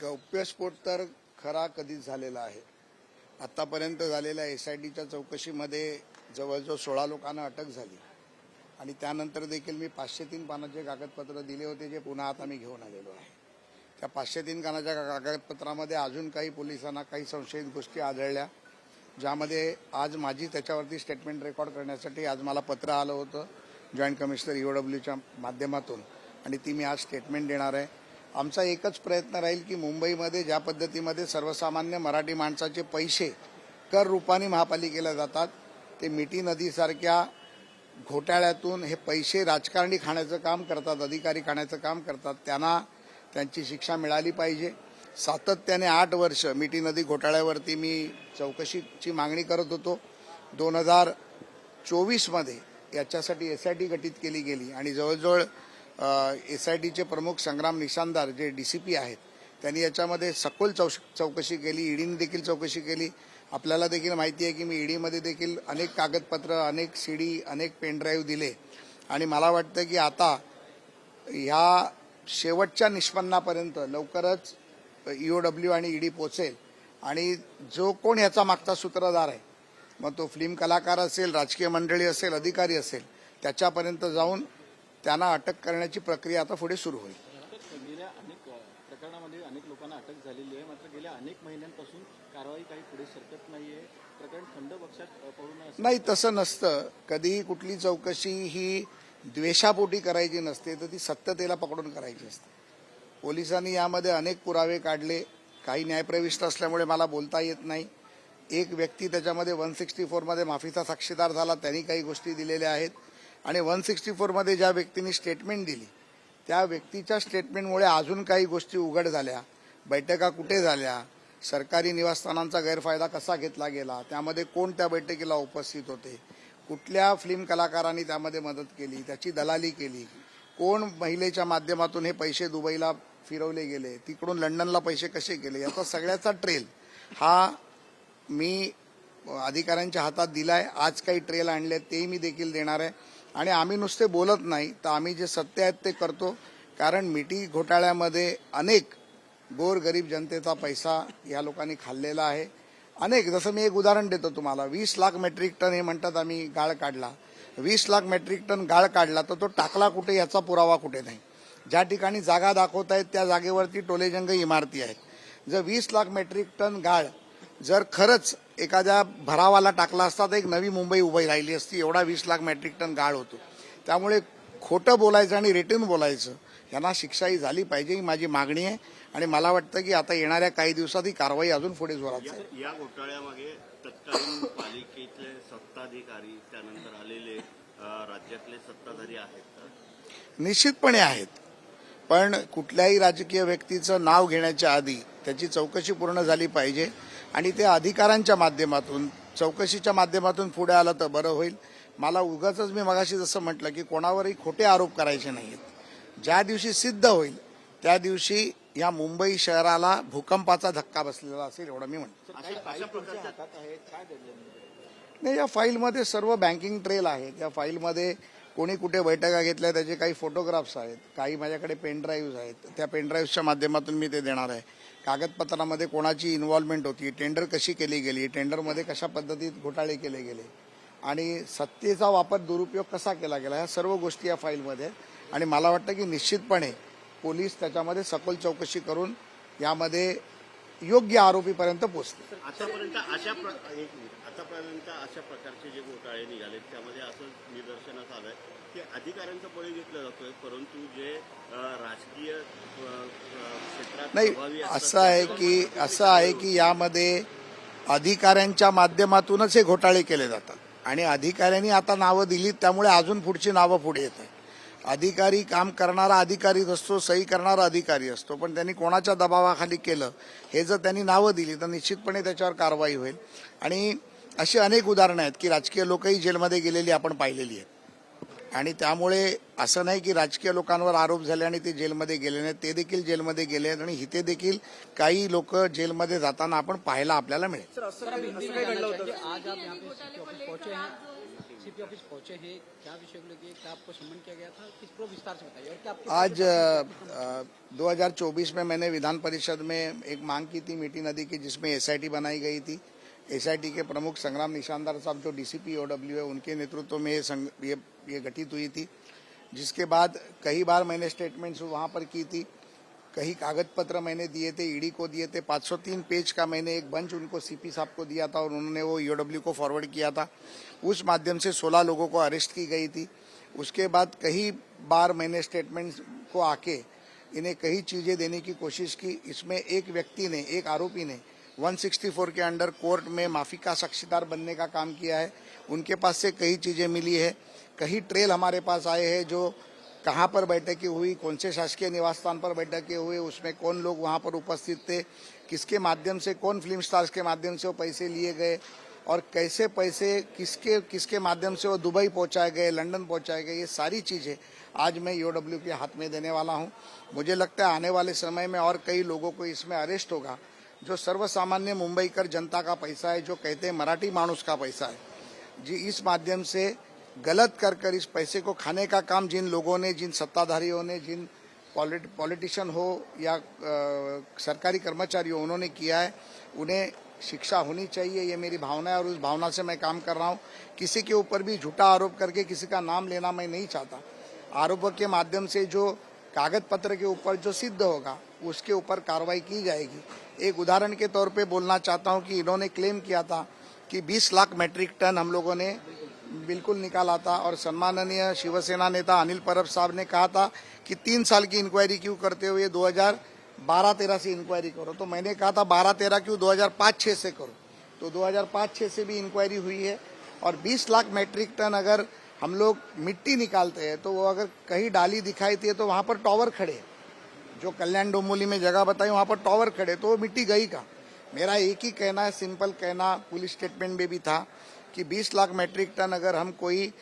गौप्यस्फोट तर खरा कधीच झालेला आहे. आतापर्यंत झालेल्या एस आय डीच्या चौकशीमध्ये जवळजवळ सोळा लोकांना अटक झाली. आणि त्यानंतर देखील मी पाचशे तीन पानाचे कागदपत्र दिले होते जे पुन्हा आता मी घेऊन आलेलो आहे. त्या पाचशे तीन पानाच्या कागदपत्रामध्ये अजून काही पोलिसांना काही संशयित गोष्टी आढळल्या ज्यामध्ये आज माझी त्याच्यावरती स्टेटमेंट रेकॉर्ड करण्यासाठी आज मला पत्र आलं होतं. जॉईंट कमिशनर ईओडब्ल्यूच्या माध्यमातून. आणि ती मी आज स्टेटमेंट देणार आहे. आमचा एकच प्रयत्न राहील की मुंबईमध्ये ज्या पद्धतीमध्ये सर्वसामान्य मराठी माणसाचे पैसे कर रूपाने महापालिकेला जातात ते मिठी नदीसारख्या घोटाळ्यातून हे पैसे राजकारणी खाण्याचं काम करतात अधिकारी खाण्याचं काम करतात त्यांना त्यांची शिक्षा मिळाली पाहिजे. सातत्याने आठ वर्ष मिठी नदी घोटाळ्यावरती मी चौकशीची मागणी करत होतो. दोन हजार चोवीसमध्ये याच्यासाठी एस आय टी गठीत केली गेली आणि जवळजवळ एस आय टीचे प्रमुख संग्राम निशानदार जे डी सी पी आहेत त्यांनी याच्यामध्ये सखोल चौश चौकशी केली ईडीने देखील चौकशी केली. आपल्याला देखील माहिती आहे की मी ईडीमध्ये देखील अनेक कागदपत्र अनेक सी डी अनेक पेनड्राईव्ह दिले. आणि मला वाटतं की आता ह्या शेवटच्या निष्पन्नापर्यंत लवकरच ईओडब्ल्यू आणि ईडी पोचेल. आणि जो कोण याचा मागचा सूत्रधार आहे मग तो फिल्म कलाकार असेल राजकीय मंडळी असेल अधिकारी असेल त्याच्यापर्यंत जाऊन त्यांना अटक करण्याची प्रक्रिया आता पुढे सुरू होईल. गेल्या अनेक अ, प्रकरणामध्ये अनेक लोकांना अटक झालेली आहे. मात्र गेल्या अनेक महिन्यांपासून कारवाई काही पुढे सरकत नाहीये. प्रकरण थंड पक्षात अ, पडू नये असं नाही तसं नसतं. कधी कुठली चौकशी ही द्वेषापोटी करायची नसते तर ती सत्यतेला पकडून करायची असते. पोलिसांनी यामध्ये अनेक पुरावे काढले. काही न्यायप्रविष्ट असल्यामुळे मला बोलता येत नाही. एक व्यक्ती त्याच्यामध्ये वन सिक्स्टी फोरमध्ये माफीचा साक्षीदार झाला. त्यांनी काही गोष्टी दिलेल्या आहेत. आणि वन सिक्स्टी फोरमध्ये ज्या व्यक्तींनी स्टेटमेंट दिली त्या व्यक्तीच्या स्टेटमेंटमुळे अजून काही गोष्टी उघड झाल्या. बैठका कुठे झाल्या? सरकारी निवासस्थानांचा गैरफायदा कसा घेतला गेला? त्यामध्ये कोण त्या बैठकीला उपस्थित होते? कुठल्या फिल्म कलाकारांनी त्यामध्ये मदत केली? त्याची दलाली केली? कोण महिलेच्या माध्यमातून हे पैसे दुबईला फिरवले गेले? तिकडून लंडनला पैसे कसे गेले? याचा सगळ्याचा ट्रेल हा मी अधिकाऱ्यांच्या हातात दिलाय. आज काही ट्रेल आणले तेही मी देखील देणार आहे. आणि आम्ही नुसते बोलत नाही तर आम्ही जे सत्य आहेत ते करतो. कारण मिठी घोटाळ्यामध्ये अनेक गोरगरीब जनतेचा पैसा या लोकांनी खाल्लेला आहे. अनेक जसं मी एक उदाहरण देतो तुम्हाला. वीस लाख मेट्रिक टन हे म्हणतात आम्ही गाळ काढला. वीस लाख मेट्रिक टन गाळ काढला तर तो टाकला कुठे याचा पुरावा कुठे नाही. ज्या ठिकाणी जागा दाखवत आहेत त्या जागेवरती टोलेजंग इमारती आहेत. जर वीस लाख मेट्रिक टन गाळ जर खरंच एखाद्या भरावाला टाकला असता तर एक नवी मुंबई उभी राहिली असती. एवढा वीस लाख मेट्रिक टन गाळ होतो. त्यामुळे खोटं बोलायचं आणि रेटून बोलायचं यांना शिक्षाही झाली पाहिजे ही माझी मागणी आहे. आणि मला वाटतं की आता येणाऱ्या काही दिवसात ही कारवाई अजून पुढे जोरात या घोटाळ्यामागे तत्कालीन पालिकेतले सत्ताधिकारी त्यानंतर आलेले राज्यातले सत्ताधारी आहेत? निश्चितपणे आहेत. पण कुठल्याही राजकीय व्यक्तीचं नाव घेण्याच्या आधी त्याची चौकशी पूर्ण झाली पाहिजे. आणि त्या अधिकाऱ्यांच्या माध्यमातून चौकशीच्या माध्यमातून पुढे आलं तर बरं होईल. मला उगाच मी मगाशी जसं म्हटलं की कोणावरही खोटे आरोप करायचे नाहीत ज्या दिवशी सिद्ध होईल त्या दिवशी या मुंबई शहराला भूकंपाचा धक्का बसलेला असेल एवढं मी म्हणतो? नाही या फाईलमध्ये सर्व बँकिंग ट्रेल आहे. त्या फाईलमध्ये कोणी कुठे बैठका घेतल्या त्याचे काही फोटोग्राफ्स आहेत काही माझ्याकडे पेनड्राईव्ज आहेत. त्या पेनड्राईव्हच्या माध्यमातून मी ते देणार आहे. कागदपत्रामध्ये कोणाची इन्व्हॉल्वमेंट होती टेंडर कशी केली गेली टेंडरमध्ये कशा पद्धतीत घोटाळे केले गेले आणि सत्तेचा वापर दुरुपयोग कसा केला गेला ह्या सर्व गोष्टी या फाईलमध्ये. आहेत आणि मला वाटतं की निश्चितपणे पोलीस त्याच्यामध्ये सखोल चौकशी करून यामध्ये योग्य आरोपीपर्यंत पोचते आतापर्यंत अशा आतापर्यंत अशा प्रकारचे जे घोटाळे निघाले त्यामध्ये असं निदर्शनास आलंय की अधिकाऱ्यांचा बळी घेतला जातोय परंतु जे राजकीय क्षेत्रात नाही असं आहे की असं आहे की यामध्ये अधिकाऱ्यांच्या माध्यमातूनच हे घोटाळे केले जातात. आणि अधिकाऱ्यांनी आता नावं दिलीत त्यामुळे अजून पुढची नावं पुढे येत आहे अधिकारी काम करणारा अधिकारीच असतो सही करणारा अधिकारी असतो पण त्यांनी कोणाच्या दबावाखाली केलं हे जर त्यांनी नावं दिली तर निश्चितपणे त्याच्यावर कारवाई होईल. आणि अशी अनेक उदाहरणं आहेत की राजकीय लोकही जेलमध्ये गेलेली आपण पाहिलेली आहेत. आणि त्यामुळे असं नाही की राजकीय लोकांवर आरोप झाले आणि ते जेलमध्ये गेले नाहीत. ते देखील जेलमध्ये गेले आहेत आणि इथे देखील काही लोक जेलमध्ये जाताना आपण पाहायला आपल्याला मिळेल. सर असं काय असं काय घडलं होतं की आज आप यहाँ पे पहुंचे हैं। सीपी ऑफिस पहुंचे हैं। क्या विषय को लेके क्या आपको सम्मन किया गया था? किस पर विस्तार से बताइए। और क्या आपके आज अ, अ, 2024 में मैंने विधान परिषद में एक मांग की थी मीठी नदी की जिसमें एसआईटी बनाई गई थी। एसआईटी के प्रमुख संग्राम निशानदार साहब जो डीसीपी ओडब्ल्यू है उनके नेतृत्व में ये संग, ये, ये गठित हुई थी जिसके बाद कई बार मैंने स्टेटमेंट्स वहाँ पर की थी कई कागज़ पत्र मैंने दिए थे ईडी को दिए थे 503 पेज का मैंने एक बंच उनको सीपी साहब को दिया था और उन्होंने वो ईओडब्ल्यू को फॉरवर्ड किया था। उस माध्यम से 16 लोगों को अरेस्ट की गई थी। उसके बाद कई बार मैंने स्टेटमेंट्स को आके इन्हें कई चीज़ें देने की कोशिश की। इसमें एक व्यक्ति ने एक आरोपी ने 164 के अंडर कोर्ट में माफ़ी का साक्षीदार बनने का काम किया है। उनके पास से कई चीज़ें मिली है। कई ट्रेल हमारे पास आए हैं जो कहाँ पर बैठकें हुई, कौन से शासकीय निवास स्थान पर बैठकें हुई उसमें कौन लोग वहाँ पर उपस्थित थे, किसके माध्यम से, कौन फ़िल्म स्टार्स के माध्यम से वो पैसे लिए गए, और कैसे पैसे, किसके किसके माध्यम से वो दुबई पहुँचाए गए, लंदन पहुँचाए गए, ये सारी चीज़ें आज मैं ईओडब्ल्यू के हाथ में देने वाला हूँ। मुझे लगता है आने वाले समय में और कई लोगों को इसमें अरेस्ट होगा। जो सर्वसामान्य मुंबईकर जनता का पैसा है जो कहते हैं मराठी मानुस का पैसा है। जी इस माध्यम से गलत कर कर इस पैसे को खाने का काम जिन लोगों ने जिन सत्ताधारियों ने जिन पॉलिट पॉलिटिशियन हो या अ, सरकारी कर्मचारी हो उन्होंने किया है उन्हें शिक्षा होनी चाहिए ये मेरी भावना है और उस भावना से मैं काम कर रहा हूँ। किसी के ऊपर भी झूठा आरोप करके किसी का नाम लेना मैं नहीं चाहता। आरोपों के माध्यम से जो कागज़ पत्र के ऊपर जो सिद्ध होगा, उसके ऊपर कार्रवाई की जाएगी। एक उदाहरण के तौर पे बोलना चाहता हूँ कि इन्होंने क्लेम किया था कि 20 लाख मैट्रिक टन हम लोगों ने बिल्कुल निकाला था और सम्माननीय शिवसेना नेता अनिल परब साहब ने कहा था कि तीन साल की इंक्वायरी क्यों करते हुए 2012 तेरह से इंक्वायरी करो। तो मैंने कहा था 12 तेरह क्यों? 2005 छः से करो। तो 2005 छः से भी इंक्वायरी हुई है और 20 लाख मैट्रिक टन अगर हम लोग मिट्टी निकालते हैं तो वो अगर कहीं डाली दिखाई थी तो वहाँ पर टॉवर खड़े। जो कल्याण डोंबोली में जगह बताई, वहाँ पर टॉवर खड़े तो वो मिट्टी गई का। मेरा एक ही कहना है, सिंपल कहना, पुलिस स्टेटमेंट में भी था कि 20 लाख मैट्रिक टन अगर हम कोई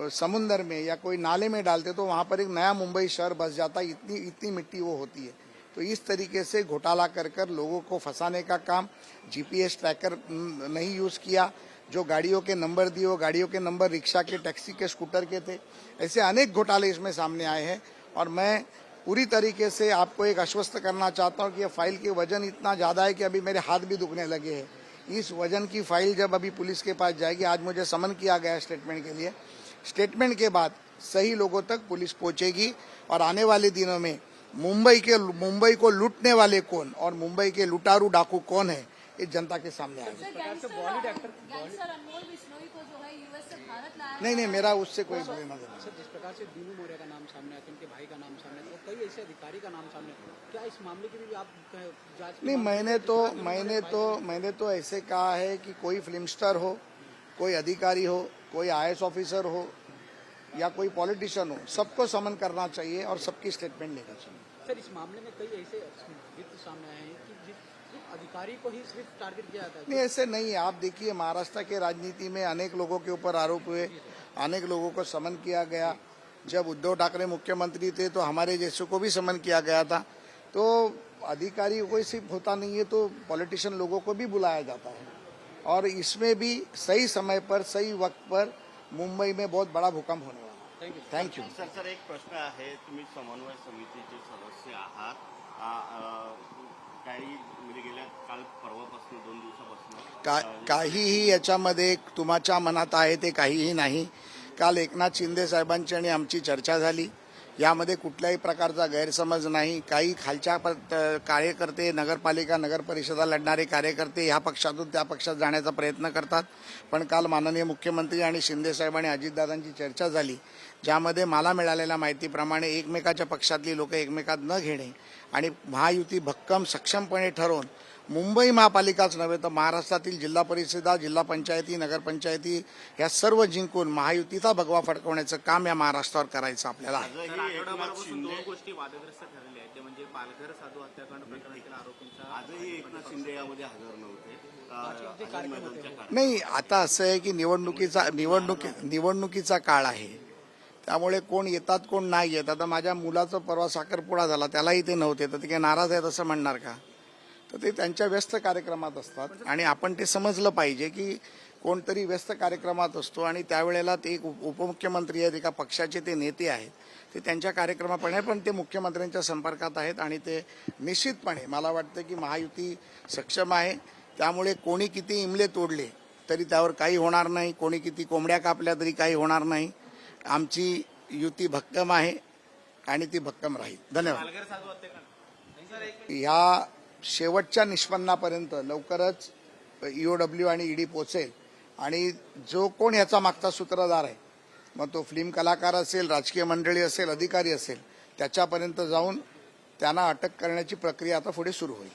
समुंदर में या कोई नाले में डालते तो वहाँ पर एक नया मुंबई शहर बस जाता, इतनी इतनी मिट्टी वो होती है। तो इस तरीके से घोटाला कर कर लोगों को फंसाने का काम, जीपीएस ट्रैकर नहीं यूज़ किया। जो गाड़ियों के नंबर दिए, वो गाड़ियों के नंबर, रिक्शा के, टैक्सी के, स्कूटर के थे, ऐसे अनेक घोटाले इसमें सामने आए हैं। और मैं पूरी तरीके से आपको एक आश्वस्त करना चाहता हूँ कि ये फ़ाइल के वज़न इतना ज़्यादा है कि अभी मेरे हाथ भी दुखने लगे हैं। इस वज़न की फ़ाइल जब अभी पुलिस के पास जाएगी, आज मुझे समन किया गया स्टेटमेंट के लिए। स्टेटमेंट के बाद सही लोगों तक पुलिस पहुंचेगी और आने वाले दिनों में मुंबई के, मुंबई को लूटने वाले कौन और मुंबई के लुटारू डाकू कौन है ये जनता के सामने आएगा sir gangster gangster Anmol Bishnoi को जो है यूएस से भारत लाया नहीं नहीं मेरा उससे कोई लेना देना नहीं। सर जिस प्रकार से दीनू मौर्य का नाम सामने आया उनके भाई का नाम सामने आया कई ऐसे अधिकारी का नाम सामने आया क्या इस मामले की भी आप जाँच नहीं मैंने तो मैंने तो मैंने तो ऐसे कहा है कि कोई फ़िल्म स्टार हो कोई अधिकारी हो कोई आई ऑफिसर हो या कोई पॉलिटिशियन हो सबको समन करना चाहिए और सबकी स्टेटमेंट लेना चाहिए सर इस मामले में कई ऐसे व्यक्ति सामने आए हैं कि अधिकारी को ही सिर्फ़ टारगेट किया जाता है? नहीं ऐसे नहीं है। आप देखिए महाराष्ट्र के राजनीति में अनेक लोगों के ऊपर आरोप हुए अनेक लोगों को समन किया गया। जब उद्धव ठाकरे मुख्यमंत्री थे तो हमारे जैसे को भी समन किया गया था। तो अधिकारी कोई सिर्फ़ होता नहीं है तो पॉलिटिशियन लोगों को भी बुलाया जाता है। और इसमें भी सही समय पर सही वक्त पर मुंबई में बहुत बड़ा भूकंप होने वाला thank you thank you sir sir एक प्रश्न आहे. तुम्ही समन्वय समितीचे सदस्य आहात. आ, अ, काही म्हणजे गेल्या काल परवापासून दोन दिवसापासून. का काहीही याच्यामध्ये तुमच्या मनात आहे ते काहीही नाही. काल एकनाथ शिंदे साहेबांची आणि आमची चर्चा झाली. यामध्ये कुठल्याही प्रकारचा गैरसमज नाही. काही खालच्या प- कार्यकर्ते नगरपालिका नगर परिषदा लढणारे कार्यकर्ते ह्या पक्षातून त्या पक्षात जाण्याचा प्रयत्न करतात. पण काल माननीय मुख्यमंत्री आणि शिंदेसाहेब आणि अजितदादांची चर्चा झाली ज्यामध्ये मला मिळालेल्या माहितीप्रमाणे एकमेकाच्या पक्षातली लोक एकमेकात न घेणे आणि महायुती भक्कम सक्षमपणे ठरवून मुंबई महापालिकाच नव्हे तर महाराष्ट्रातील जिल्हा परिषदा जिल्हा पंचायती नगरपंचायती या सर्व जिंकून महायुतीचा भगवा फडकवण्याचं काम या महाराष्ट्रावर करायचं आपल्याला. म्हणजे. नाही आता असं आहे की निवडणुकीचा निवडणुकी निवडणुकीचा काळ आहे. त्यामुळे कोण येतात कोण नाही येत. आता माझ्या मुलाचा परवा साखरपुडा झाला त्यालाही ते नव्हते. तर ते काही नाराज आहेत असं म्हणणार का? तर ते त्यांच्या व्यस्त कार्यक्रमात असतात. आणि आपण ते समजलं पाहिजे की कोणतरी व्यस्त कार्यक्रमात असतो आणि त्यावेळेला ते एक उप- उपमुख्यमंत्री आहेत एका पक्षाचे ते नेते आहेत. ते त्यांच्या कार्यक्रमाप्रमाणे पण ते मुख्यमंत्र्यांच्या संपर्कात आहेत आणि ते निश्चितपणे मला वाटतं की महायुती सक्षम आहे. त्यामुळे कोणी किती इमले तोडले तरी त्यावर काही होणार नाही. कोणी किती कोंबड्या कापल्या तरी काही होणार नाही. आमची युती भक्कम आहे आणि ती भक्कम राहील. धन्यवाद. ह्या शेवटच्या निष्पन्नापर्यंत लवकरच ईओडब्ल्यू आणि ईडी पोचेल. आणि जो कोण याचा मागचा सूत्रधार आहे मग तो फिल्म कलाकार असेल राजकीय मंडळी असेल अधिकारी असेल त्याच्यापर्यंत जाऊन त्यांना अटक करण्याची प्रक्रिया आता पुढे सुरू होईल.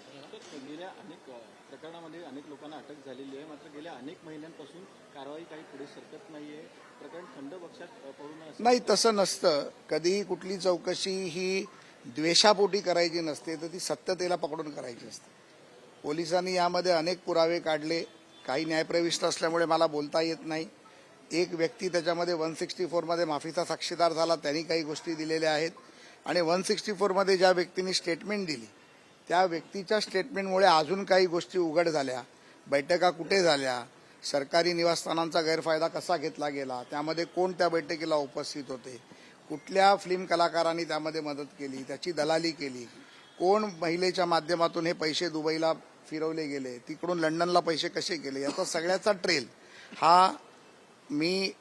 प्रकरणामध्ये अनेक लोकांना अटक झालेली आहे. मात्र गेल्या अनेक महिन्यांपासून कारवाई काही पुढे सरकत नाहीये. प्रकरण थंड पक्षात नाही तसं नसतं. कधीही कुठली चौकशी ही द्वेषापोटी करायची नसते तर ती सत्यतेला पकडून करायची असते. पोलिसांनी यामध्ये अनेक पुरावे काढले. काही न्यायप्रविष्ट असल्यामुळे मला बोलता येत नाही. एक व्यक्ती त्याच्यामध्ये वन सिक्स्टी फोरमध्ये माफीचा साक्षीदार झाला त्यांनी काही गोष्टी दिलेल्या आहेत. आणि वन सिक्स्टी फोरमध्ये ज्या व्यक्तीने स्टेटमेंट दिली त्या व्यक्तीच्या स्टेटमेंटमुळे अजून काही गोष्टी उघड झाल्या. बैठका कुठे झाल्या? सरकारी निवासस्थानांचा गैरफायदा कसा घेतला गेला? त्यामध्ये कोण त्या बैठकीला उपस्थित होते? कुठल्या फिल्म कलाकारांनी त्यामध्ये मदत केली त्याची दलाली केली? कोण महिलेच्या माध्यमातून हे पैसे दुबईला फिरवले गेले? तिकडून लंडनला पैसे कसे गेले? याचा सगळ्याचा ट्रेल हा मी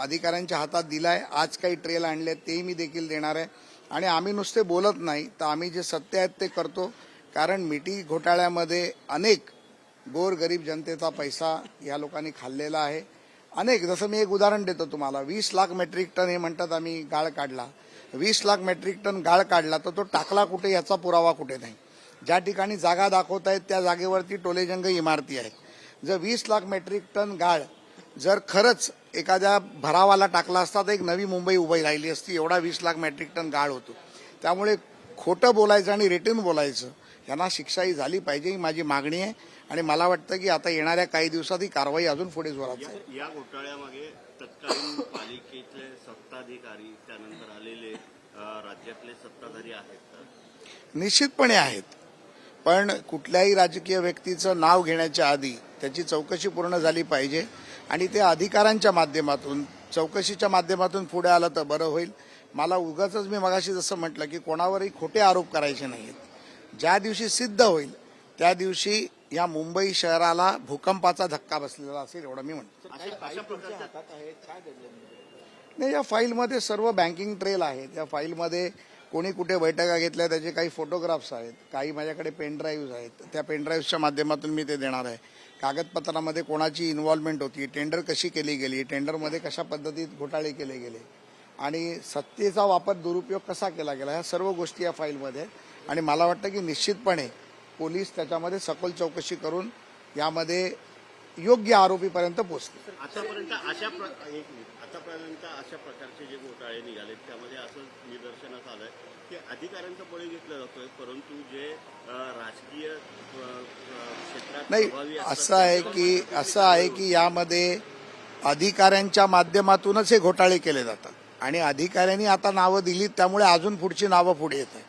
अधिकाऱ्यांच्या हातात दिलाय. आज काही ट्रेल आणले तेही मी देखील देणार आहे. आणि आम्ही नुसते बोलत नाही तर आम्ही जे सत्य आहेत ते करतो. कारण मिठी घोटाळ्यामध्ये अनेक गोरगरीब जनतेचा पैसा या लोकांनी खाल्लेला आहे. अनेक जसं मी एक उदाहरण देतो तुम्हाला. वीस लाख मेट्रिक टन हे म्हणतात आम्ही गाळ काढला. वीस लाख मेट्रिक टन गाळ काढला तर तो टाकला कुठे याचा पुरावा कुठे नाही. ज्या ठिकाणी जागा दाखवत आहेत त्या जागेवरती टोलेजंग इमारती आहेत जर वीस लाख मेट्रिक टन गाळ जर खरंच एखाद्या भरावाला टाकला असता तर एक नवी मुंबई उभी राहिली असती. एवढा वीस लाख मेट्रिक टन गाळ होतो. त्यामुळे खोटं बोलायचं आणि रिटर्न बोलायचं यांना शिक्षाही झाली पाहिजे ही माझी मागणी आहे. आणि मला वाटतं की आता येणाऱ्या काही दिवसात ही कारवाई अजून पुढे जोरात जाईल. या घोटाळ्यामागे तत्कालीन पालिकेतले सत्ताधिकारी त्यानंतर आलेले राज्यातले सत्ताधारी आहेत निश्चितपणे आहेत. पण कुठल्याही राजकीय व्यक्तीचं नाव घेण्याच्या आधी त्याची चौकशी पूर्ण झाली पाहिजे. आणि ते अधिकाऱ्यांच्या माध्यमातून चौकशीच्या माध्यमातून पुढे आलं तर बरं होईल. मला उगाच मी मगाशी जसं म्हटलं की कोणावरही खोटे आरोप करायचे नाहीत. ज्या दिवशी सिद्ध होईल त्या दिवशी या मुंबई शहराला भूकंपाचा धक्का बसलेला असेल एवढं मी म्हणतो? नाही या फाईलमध्ये सर्व बँकिंग ट्रेल आहेत. या फाईलमध्ये कोणी कुठे बैठका घेतल्या त्याचे काही फोटोग्राफ्स आहेत. काही माझ्याकडे पेन ड्राईव्ह आहेत. त्या पेन ड्राईव्हच्या माध्यमातून मी ते देणार आहे. कागदपत्रामध्ये कोणाची इन्व्हॉल्वमेंट होती टेंडर कशी केली गेली टेंडरमध्ये कशा पद्धतीत घोटाळे केले गेले आणि सत्तेचा वापर दुरुपयोग कसा केला गेला ह्या सर्व गोष्टी या फाईलमध्ये आहेत आणि मला वाटतं की निश्चितपणे पोलीस त्याच्यामध्ये सखोल चौकशी करून यामध्ये योग्य आरोपीपर्यंत पोचतील आतापर्यंत अशा आतापर्यंत अशा प्रकारचे जे घोटाळे निघालेत त्यामध्ये असं निदर्शनास आलंय की अधिकाऱ्यांचा बळी घेतला जातोय परंतु जे राजकीय क्षेत्रात नाही असं आहे की असं आहे की यामध्ये अधिकाऱ्यांच्या माध्यमातूनच हे घोटाळे केले जातात. आणि अधिकाऱ्यांनी आता नावं दिलीत त्यामुळे अजून पुढची नावं पुढे येत आहे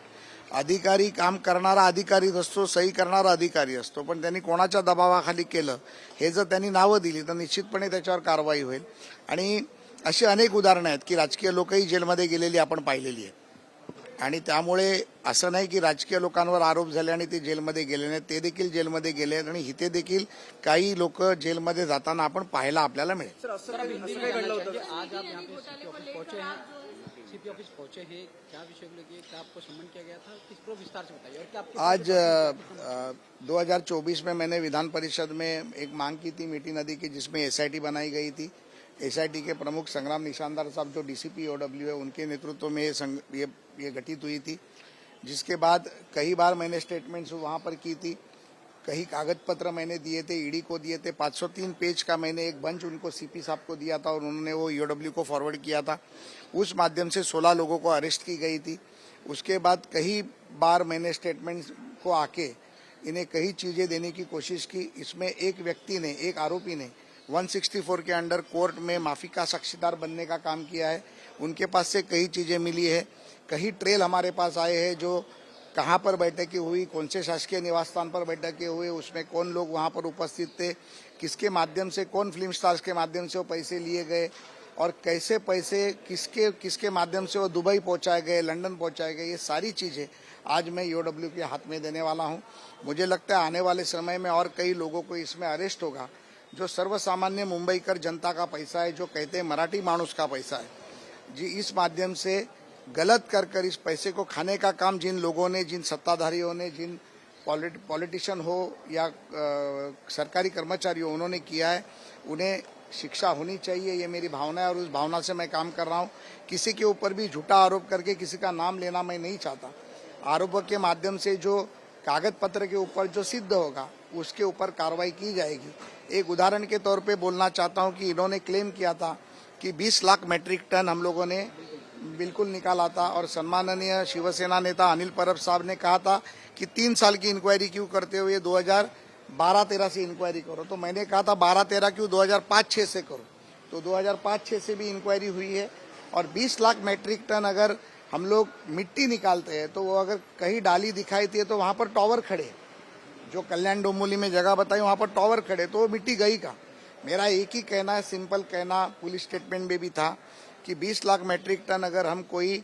अधिकारी काम करणारा अधिकारीच असतो सही करणारा अधिकारी असतो. पण त्यांनी कोणाच्या दबावाखाली केलं हे जर त्यांनी नावं दिली तर निश्चितपणे त्याच्यावर कारवाई होईल. आणि अशी अनेक उदाहरणं आहेत की राजकीय लोकही जेलमध्ये गेलेली आपण पाहिलेली आहेत आणि त्यामुळे असं नाही की राजकीय लोकांवर आरोप झाले आणि ते जेलमध्ये गेले नाहीत. ते देखील जेलमध्ये गेले आहेत आणि इथे देखील काही लोक जेलमध्ये जाताना आपण पाहायला आपल्याला मिळेल. सीपी ऑफ़िस पहुँचे हैं क्या विषय लेके क्या आपको सम्मन किया गया था किस पर विस्तार से बताइए और क्या आज दो हज़ार चौबीस में मैंने विधान परिषद में एक मांग की थी मीठी नदी की जिसमें एसआईटी बनाई गई थी। एसआईटी के प्रमुख संग्राम निशानदार साहब जो डीसीपी ओडब्ल्यू है उनके नेतृत्व में ये संग, ये, ये गठित हुई थी। जिसके बाद कई बार मैंने स्टेटमेंट्स वहाँ पर की थी। कई कागज़ पत्र मैंने दिए थे, ईडी को दिए थे 503 पेज का मैंने एक बंच उनको सीपी साहब को दिया था और उन्होंने वो ईओडब्ल्यू को फॉरवर्ड किया था। उस माध्यम से 16 लोगों को अरेस्ट की गई थी। उसके बाद कई बार मैंने स्टेटमेंट्स को आके इन्हें कई चीज़ें देने की कोशिश की। इसमें एक व्यक्ति ने, एक आरोपी ने 164 के अंडर कोर्ट में माफ़ी का साक्षीदार बनने का काम किया है। उनके पास से कई चीज़ें मिली है। कई ट्रेल हमारे पास आए हैं जो कहाँ पर बैठकें हुई, कौन से शासकीय निवास स्थान पर बैठकें हुई, उसमें कौन लोग वहाँ पर उपस्थित थे, किसके माध्यम से, कौन फ़िल्म स्टार्स के माध्यम से वो पैसे लिए गए, और कैसे पैसे किसके किसके माध्यम से वो दुबई पहुँचाए गए, लंदन पहुँचाए गए, ये सारी चीज़ें आज मैं ईओडब्ल्यू के हाथ में देने वाला हूँ। मुझे लगता है आने वाले समय में और कई लोगों को इसमें अरेस्ट होगा, जो सर्वसामान्य मुंबई कर जनता का पैसा है, जो कहते हैं मराठी मानुस का पैसा है। जी, इस माध्यम से गलत कर कर इस पैसे को खाने का काम जिन लोगों ने जिन सत्ताधारियों ने जिन पॉलिट पॉलिटिशियन हो या अ, सरकारी कर्मचारी हो उन्होंने किया है उन्हें शिक्षा होनी चाहिए ये मेरी भावना है और उस भावना से मैं काम कर रहा हूँ। किसी के ऊपर भी झूठा आरोप करके किसी का नाम लेना मैं नहीं चाहता। आरोपों के माध्यम से जो कागज़ पत्र के ऊपर जो सिद्ध होगा उसके ऊपर कार्रवाई की जाएगी। एक उदाहरण के तौर पे बोलना चाहता हूँ कि इन्होंने क्लेम किया था कि 20 लाख मैट्रिक टन हम लोगों ने बिल्कुल निकाला था और सम्माननीय शिवसेना नेता अनिल परब साहब ने कहा था कि तीन साल की इंक्वायरी क्यों करते हुए 2012 तेरह से इंक्वायरी करो। तो मैंने कहा था 12 तेरह क्यों 2005 छः से करो? तो 2005 छः से भी इंक्वायरी हुई है और 20 लाख मैट्रिक टन अगर हम लोग मिट्टी निकालते हैं तो वो अगर कहीं डाली दिखाई थी तो वहाँ पर टॉवर खड़े जो कल्याण डोमोली में जगह बताई, वहाँ पर टॉवर खड़े तो वो मिट्टी गई का मेरा एक ही कहना है सिंपल कहना पुलिस स्टेटमेंट में भी था। कि 20 लाख मैट्रिक टन अगर हम कोई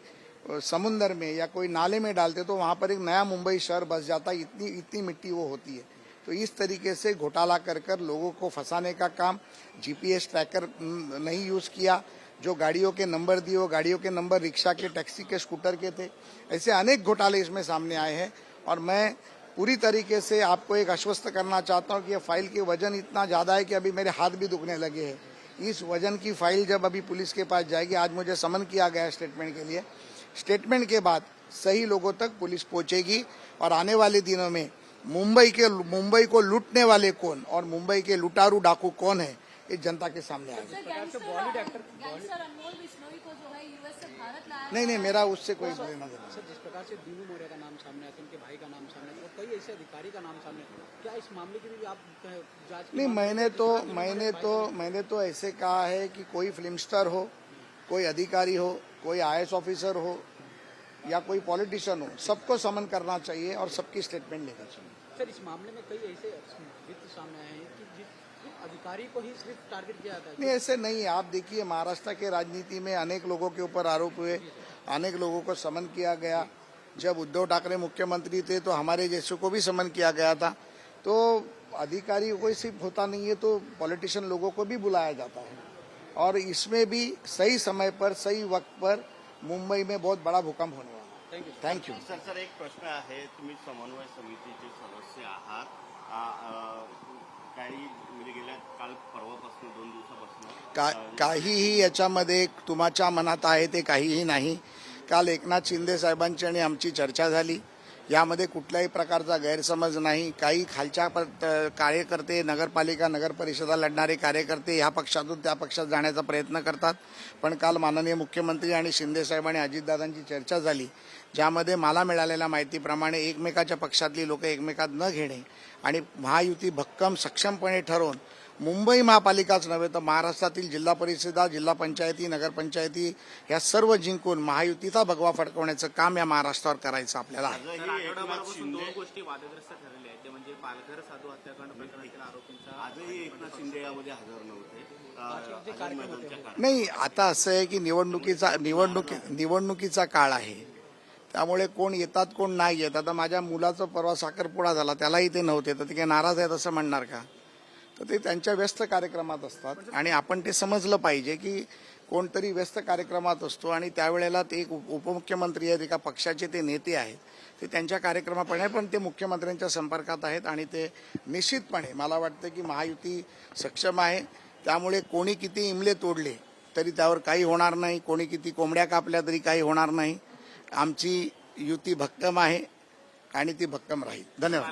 समुंदर में या कोई नाले में डालते तो वहाँ पर एक नया मुंबई शहर बस जाता इतनी इतनी मिट्टी वो होती है। तो इस तरीके से घोटाला कर कर लोगों को फंसाने का काम जीपीएस ट्रैकर नहीं यूज़ किया। जो गाड़ियों के नंबर दिए, वो गाड़ियों के नंबर रिक्शा के, टैक्सी के, स्कूटर के थे। ऐसे अनेक घोटाले इसमें सामने आए हैं। और मैं पूरी तरीके से आपको एक आश्वस्त करना चाहता हूँ कि ये फ़ाइल के वज़न इतना ज़्यादा है कि अभी मेरे हाथ भी दुखने लगे हैं। इस वज़न की फ़ाइल जब अभी पुलिस के पास जाएगी, आज मुझे समन किया गया स्टेटमेंट के लिए। स्टेटमेंट के बाद सही लोगों तक पुलिस पहुंचेगी और आने वाले दिनों में मुंबई के, मुंबई को लूटने वाले कौन और मुंबई के लुटारू डाकू कौन है ये जनता के सामने आएगा। Sir gangster gangster Anmol Bishnoi को जो है यूएस से भारत लाया नहीं नहीं मेरा उससे कोई लेना देना सर जिस प्रकार से दीनू मौर्य का नाम सामने आता है उनके भाई का नाम सामने आता है और कई ऐसे अधिकारी का नाम सामने क्या इस मामले की भी आप जाँच नहीं मैंने तो मैंने तो मैंने तो ऐसे कहा है कि कोई फ़िल्म स्टार हो कोई अधिकारी हो कोई आई ऑफिसर हो या कोई पॉलिटिशियन हो सबको समन करना चाहिए और सबकी स्टेटमेंट लेना चाहिए। सर इस मामले में कई ऐसे व्यक्ति सामने आए हैं अधिकारी को ही सिर्फ़ टारगेट किया जाता है? नहीं ऐसे नहीं आप देखिए महाराष्ट्र के राजनीति में अनेक लोगों के ऊपर आरोप हुए अनेक लोगों को समन किया गया। जब उद्धव ठाकरे मुख्यमंत्री थे तो हमारे जैसों को भी समन किया गया था। तो अधिकारी कोई सिर्फ़ होता नहीं है तो पॉलिटिशियन लोगों को भी बुलाया जाता है। और इसमें भी सही समय पर सही वक्त पर मुंबई में बहुत बड़ा भूकंप होने वाला है। थैंक यू सर सर एक प्रश्न आहे. तुम्ही समन्वय समितीचे सदस्य आहात. आ, अ, काही म्हणजे गेल्या काल परवापासून दोन दिवसापासून का काहीही याच्यामध्ये तुमच्या मनात आहे ते काहीही नाही. काल एकनाथ शिंदे साहेबांची आणि आमची चर्चा झाली. यामध्ये कुठल्याही प्रकारचा गैरसमज नाही. काही खालच्या प- कार्यकर्ते नगरपालिका नगर परिषदा लढणारे कार्यकर्ते ह्या पक्षातून त्या पक्षात जाण्याचा प्रयत्न करतात. पण काल माननीय मुख्यमंत्री आणि शिंदेसाहेब आणि अजितदादांची चर्चा झाली ज्यामध्ये मला मिळालेल्या माहितीप्रमाणे एकमेकाच्या पक्षातली लोक एकमेकात न घेणे आणि महायुती भक्कम सक्षमपणे ठरवून मुंबई महापालिकाच नव्हे तर महाराष्ट्रातील जिल्हा परिषदा जिल्हा पंचायती नगरपंचायती ह्या सर्व जिंकून महायुतीचा भगवा फडकवण्याचं काम या महाराष्ट्रावर करायचं आपल्याला म्हणजे. नाही आता असं आहे की निवडणुकीचा निवडणुकी निवडणुकीचा काळ आहे. त्यामुळे कोण येतात कोण नाही येत आता माझ्या मुलाचा परवा साखरपुडा झाला त्यालाही ते नव्हते. तर ते काही नाराज आहेत असं म्हणणार का? तर ते त्यांच्या व्यस्त कार्यक्रमात असतात. आणि आपण ते समजलं पाहिजे की कोणतरी व्यस्त कार्यक्रमात असतो आणि त्यावेळेला ते एक उपमुख्यमंत्री आहेत एका पक्षाचे ते नेते आहेत. ते त्यांच्या कार्यक्रमाप्रमाणे पण ते मुख्यमंत्र्यांच्या संपर्कात आहेत आणि ते निश्चितपणे मला वाटतं की महायुती सक्षम आहे. त्यामुळे कोणी किती इमले तोडले तरी त्यावर काही होणार नाही. कोणी किती कोंबड्या कापल्या तरी काही होणार नाही. आमची युती भक्कम आहे आणि ती भक्कम राहील. धन्यवाद.